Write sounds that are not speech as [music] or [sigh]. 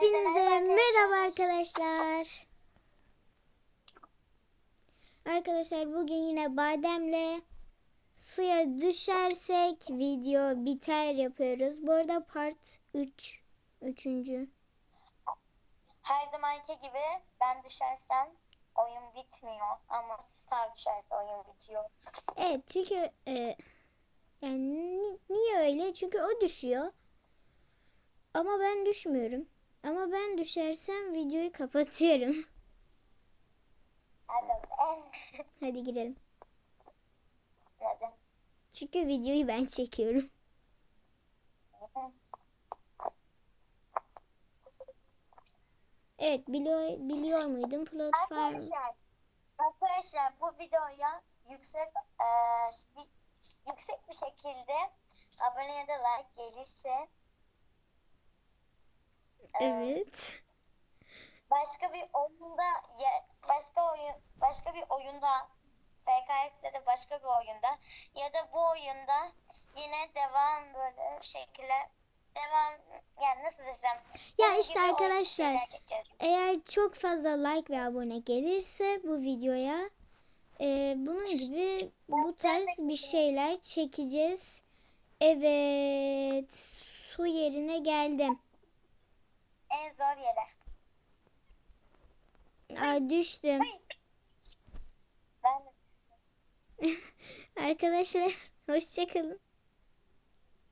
Hepinize merhaba arkadaşlar. Arkadaşlar bugün yine bademle suya düşersek video biter yapıyoruz. Bu arada part 3. Üçüncü. Her zamanki gibi ben düşersem oyun bitmiyor ama Star düşerse oyun bitiyor. Evet çünkü e, yani ni- niye öyle? Çünkü o düşüyor. Ama ben düşmüyorum. Ama ben düşersem videoyu kapatıyorum. Hadi. Girelim. Hadi. Çünkü videoyu ben çekiyorum. Evet biliyor, biliyor muydun platform? Arkadaşlar, arkadaşlar bu videoya yüksek e, bir, yüksek bir şekilde abone ya da like gelirse Evet. başka bir oyunda başka oyun başka bir oyunda PKX'de de başka bir oyunda ya da bu oyunda yine devam böyle şekilde devam yani nasıl desem Ya işte arkadaşlar. Eğer çok fazla like ve abone gelirse bu videoya e, bunun gibi bu tarz bir şeyler çekeceğiz. Evet su yerine geldim. En zor yere. Aa, düştüm. Ay. Ben [laughs] Arkadaşlar hoşçakalın.